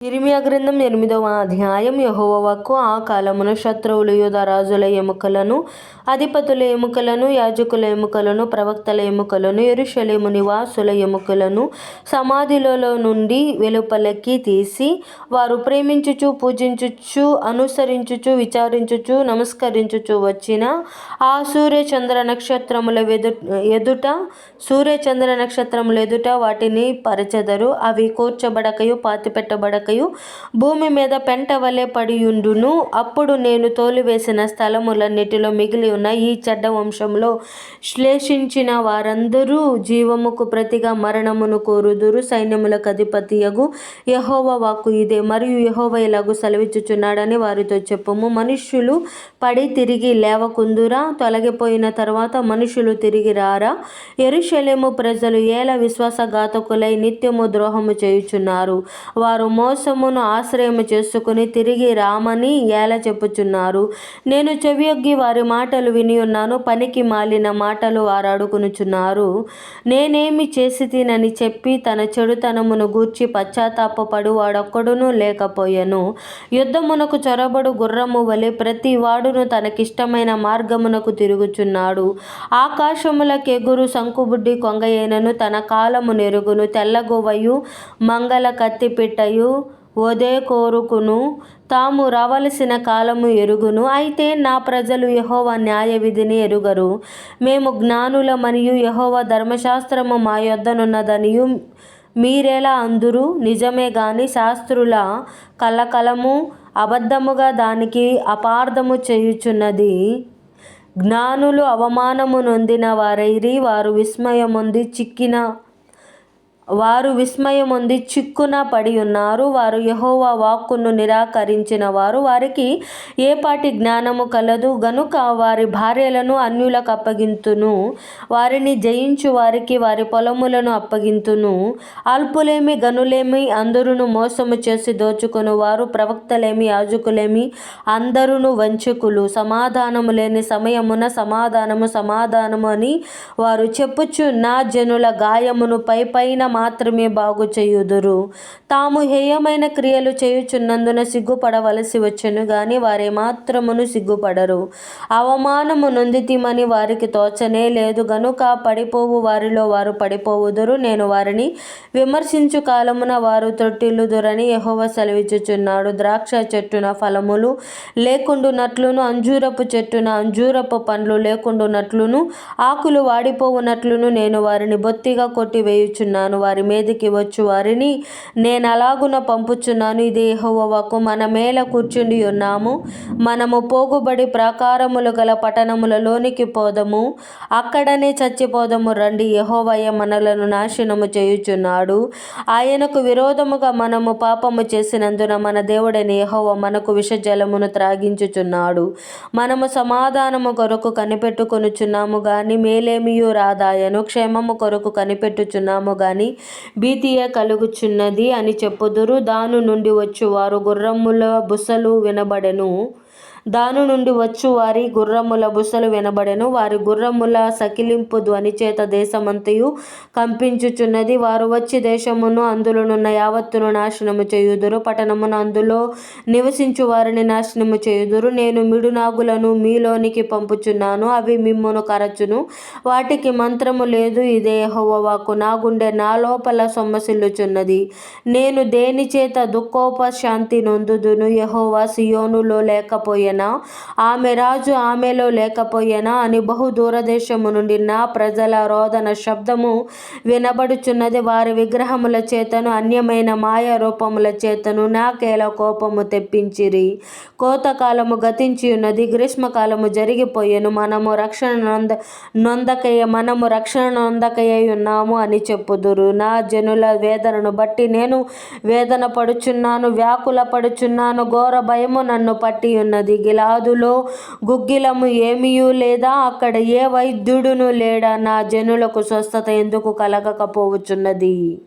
ఇరిమియా గ్రంథం ఎనిమిదవ అధ్యాయం. యెహోవాకు ఆ కాలమున శత్రువులు యుధరాజుల ఎముకలను అధిపతుల ఎముకలను యాజకుల ఎముకలను ప్రవక్తల ఎముకలను ఎరుషలేము నివాసుల ఎముకలను సమాధిలలో నుండి వెలుపలకి తీసి వారు ప్రేమించుచు పూజించుచు అనుసరించుచు విచారించుచు నమస్కరించుచు వచ్చిన ఆ సూర్య చంద్ర నక్షత్రముల ఎదు ఎదుట సూర్య చంద్ర నక్షత్రముల ఎదుట వాటిని పరచెదరు. అవి కూర్చబడకయు పాతిపెట్టబడకయు భూమి మీద పెంట వలె పడియుండును. అప్పుడు నేను తోలివేసిన స్థలములన్నిటిలో మిగిలి ఉన్న ఈ చెడ్డ వంశంలో శ్లేషించిన వారందరూ జీవముకు ప్రతిగా మరణమును కోరుదురు. సైన్యములకు అధిపతియగు యహోవ వాక్కు ఇదే. మరియు యహోవ ఇలాగు సెలవిచ్చుచున్నాడని వారితో చెప్పుము. మనుష్యులు పడి తిరిగి లేవకుందురా. తొలగిపోయిన తర్వాత మనుషులు తిరిగి రారా. ఎరుషలేము ప్రజలు ఏల విశ్వాసఘాతకులై నిత్యము ద్రోహము చేయుచున్నారు. వారు మోసమును ఆశ్రయము చేసుకుని తిరిగి రామని ఏల చెప్పుచున్నారు. నేను చెవియొగ్గి వారి మాటలు విని ఉన్నాను పనికి మాలిన మాటలు వారు అడుగునుచున్నారు. నేనేమి చేసి తినని చెప్పి తన చెడుతనమును గూర్చి పశ్చాత్తాపడు వాడొక్కడునూ లేకపోయెను. యుద్ధమునకు చొరబడు గుర్రము వలె ప్రతి వాడును తనకిష్టమైన మార్గమునకు తిరుగుచున్నాడు. ఆకాశములకెగురు సంకుబుడ్డి కొంగయైనను తన కాలము నెరుగును తెల్లగొవ్వయు మంగళ కత్తిపిట్టయు వదే కోరుకును. తాము రావలసిన కాలము ఎరుగును. అయితే నా ప్రజలు యహోవ న్యాయ విధిని ఎరుగరు. మేము జ్ఞానులమనియు యహోవ ధర్మశాస్త్రము మా యొద్దనున్నదనియు మీరెలా అందురు? నిజమే గాని శాస్త్రుల కలకలము అబద్ధముగా దానికి అపార్థము చేయుచున్నది. జ్ఞానులు అవమానము నొందిన వారైరి వారు విస్మయముంది చిక్కిన వారు విస్మయముంది చిక్కున పడి ఉన్నారు. వారు యహోవా వాక్కును నిరాకరించిన వారు వారికి ఏపాటి జ్ఞానము కలదు. గనుక వారి భార్యలను అన్యులకు అప్పగింతును. వారిని జయించు వారికి వారి పొలములను అప్పగింతును. అల్పులేమి గనులేమి అందరును మోసము చేసి దోచుకుని. వారు ప్రవక్తలేమి యాజకులేమి అందరును వంచకులు. సమాధానము లేని సమయమున సమాధానము సమాధానము అని వారు చెప్పుచు నా జనుల గాయమును పై పైన మాత్రమే బాగు చేయుదురు. తాము హేయమైన క్రియలు చేయుచున్నందున సిగ్గుపడవలసి వచ్చును గాని వారేమాత్రమును సిగ్గుపడరు. అవమానము నొందితిమని వారికి తోచనే లేదు. గనుక పడిపోవు వారిలో వారు పడిపోవుదురు. నేను వారిని విమర్శించు కాలమున వారు తొట్టిల్లుదురని యహోవ సెలవిచ్చుచున్నాడు. ద్రాక్ష చెట్టున ఫలములు లేకుండునట్లును అంజూరపు చెట్టున అంజూరపు పండ్లు లేకుండునట్లును ఆకులు వాడిపోవునట్లును నేను వారిని బొత్తిగా కొట్టివేయుచున్నాను. వారి మీదికి వచ్చు. వారిని నేను అలాగున పంపుచున్నాను. ఇది హోవకు మన మేల కూర్చుండి ఉన్నాము. మనము పోగుబడి ప్రాకారములు గల పట్టణములలోనికి పోదము. అక్కడనే చచ్చిపోదము. రండి యహోవయ్య మనలను నాశనము చేయుచున్నాడు. ఆయనకు విరోధముగా మనము పాపము చేసినందున మన దేవుడని యహోవ మనకు విషజలమును త్రాగించుచున్నాడు. మనము సమాధానము కొరకు కనిపెట్టుకొనుచున్నాము గాని మేలేమియు రాదాయను. క్షేమము కొరకు కనిపెట్టుచున్నాము గాని భీతియ కలుగుచున్నది అని చెప్పుదురు. దాను నుండి వచ్చువారు గుర్రముల బుసలు వినబడెను. దాను నుండి వచ్చు వారి గుర్రముల బుసలు వినబడెను. వారి గుర్రముల సకిలింపు ధ్వని చేత దేశమంతయు కంపించుచున్నది. వారు వచ్చి దేశమును అందులోనున్న యావత్తును నాశనము చేయుదురు. పట్టణమును అందులో నివసించు వారిని నాశనము చేయుదురు. నేను మిడునాగులను మీలోనికి పంపుచున్నాను. అవి మిమ్మును కరచును. వాటికి మంత్రము లేదు. ఇదే హోవవాకు నా గుండె నా లోపల సొమ్మసిల్లుచున్నది. నేను దేని చేత దుఃఖోపశాంతి నొందుదును? యహోవా సియోనులో లేకపోయేనా? ఆమె రాజు ఆమెలో లేకపోయెనా? అని బహు దూరదేశము నుండి నా ప్రజల రోదన శబ్దము వినబడుచున్నది. వారి విగ్రహముల చేతను అన్యమైన మాయ రూపముల చేతను నాకేల కోపము తెప్పించిరి? కోతకాలము గతించి ఉన్నది గ్రీష్మకాలము జరిగిపోయెను. మనము రక్షణ నొంద నొందకయ్య మనము రక్షణ నొందకయ్య ఉన్నాము అని చెప్పుదురు. నా జనుల వేదనను బట్టి నేను వేదన పడుచున్నాను వ్యాకుల పడుచున్నాను ఘోర భయము నన్ను పట్టి ఉన్నది. గిలాదులో గుగ్గిలము ఏమీయూ లేదా? అక్కడ ఏ వైద్యుడును లేడా? నా జనులకు స్వస్థత ఎందుకు కలగకపోవచ్చున్నది?